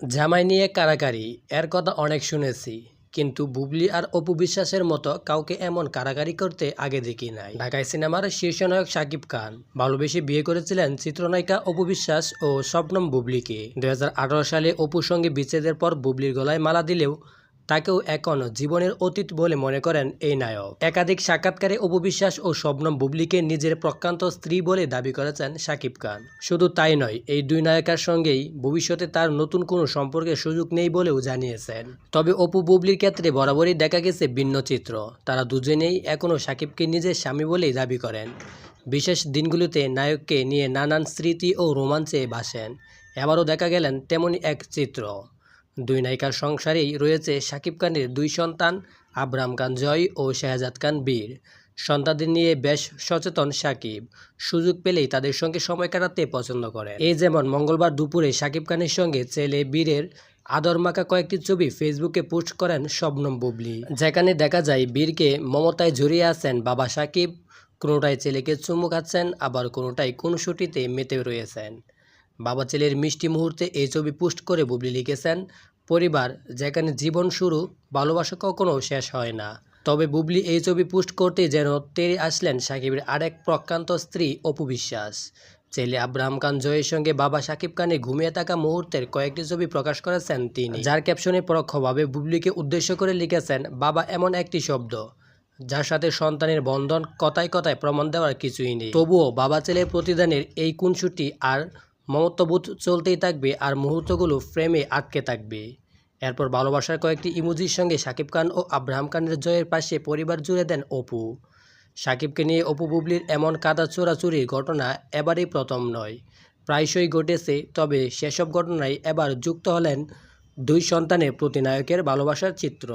জামাই নিয়ে কারাকারি, এর কথা অনেক শুনেছি, কিন্তু বুবলি আর অপু বিশ্বাসের মতো কাউকে এমন কারাকারি করতে আগে দেখি নাই। ঢাকায় সিনেমার শীর্ষ নায়ক শাকিব খান ভালোবেসে বিয়ে করেছিলেন চিত্রনায়িকা অপু বিশ্বাস ও স্বপ্নম বুবলিকে। দুহাজার আঠারো সালে অপুর সঙ্গে বিচ্ছেদের পর বুবলির গলায় মালা দিলেও তাকেও এখনও জীবনের অতীত বলে মনে করেন এই নায়ক। একাধিক সাক্ষাৎকারে অপু বিশ্বাস ও শবনম বুবলিকে নিজের প্রকান্ত স্ত্রী বলে দাবি করেছেন শাকিব খান। শুধু তাই নয়, এই দুই নায়িকার সঙ্গেই ভবিষ্যতে তার নতুন কোনো সম্পর্কের সুযোগ নেই বলেও জানিয়েছেন। তবে অপু বুবলির ক্ষেত্রে বরাবরই দেখা গেছে ভিন্ন চিত্র। তারা দুজনেই এখনও শাকিবকে নিজের স্বামী বলেই দাবি করেন। বিশেষ দিনগুলোতে নায়ককে নিয়ে নানান স্মৃতি ও রোমাঞ্চে ভাসেন। এবারও দেখা গেলেন তেমনই এক চিত্র। দুই নায়িকার সংসারেই রয়েছে শাকিব খানের দুই সন্তান, আবরাম খান জয় ও শাহজাদ খান বীর। সন্তানদের নিয়ে বেশ সচেতন সাকিব সুযোগ পেলেই তাদের সঙ্গে সময় কাটাতে পছন্দ করেন। এই যেমন মঙ্গলবার দুপুরে শাকিব খানের সঙ্গে ছেলে বীরের আদর মাখা কয়েকটি ছবি ফেসবুকে পোস্ট করেন শবনম বুবলি। যেখানে দেখা যায় বীরকে মমতায় জড়িয়ে আছেন বাবা সাকিব কোনোটায় ছেলেকে চুমু খাচ্ছেন, আবার কোনোটাই কোন শুটিতে মেতে রয়েছেন। বাবা ছেলের মিষ্টি মুহূর্তে এই ছবি পোস্ট করে বুবলি লিখেছেন, পরিবার, যেখানে জীবন শুরু, ভালোবাসা কখনো শেষ হয় না। তবে বুবলি এই ছবি পোস্ট করতে যেন তেরে আসলেন সাকিবের আরেক প্রক্রান্ত স্ত্রী অপু বিশ্বাস। ছেলে আব্রাহাম খান জয়ের সঙ্গে বাবা সাকিব খানে ঘুমিয়ে থাকা মুহূর্তের কয়েকটি ছবি প্রকাশ করেছেন তিনি। যার ক্যাপশনে পরোক্ষভাবে বুবলিকে উদ্দেশ্য করে লিখেছেন, বাবা এমন একটি শব্দ, যার সাথে সন্তানের বন্ধন কথায় কথায় প্রমাণ দেওয়ার কিছুই নেই। তবুও বাবা ছেলের প্রতিদানের এই কুনসুটি আর মমত্ববোধ চলতেই থাকবে আর মুহূর্তগুলো ফ্রেমে আটকে থাকবে। এরপর ভালোবাসার কয়েকটি ইমোজির সঙ্গে শাকিব খান ও আব্রাহাম খানের জয়ের পাশে পরিবার জুড়ে দেন অপু। সাকিবকে নিয়ে অপু বুবলির এমন কাদা চোরাচুরির ঘটনা এবারই প্রথম নয়। প্রায়শই ঘটেছে, তবে সেসব ঘটনায় এবার যুক্ত হলেন দুই সন্তানের প্রতিনায়কের ভালোবাসার চিত্র।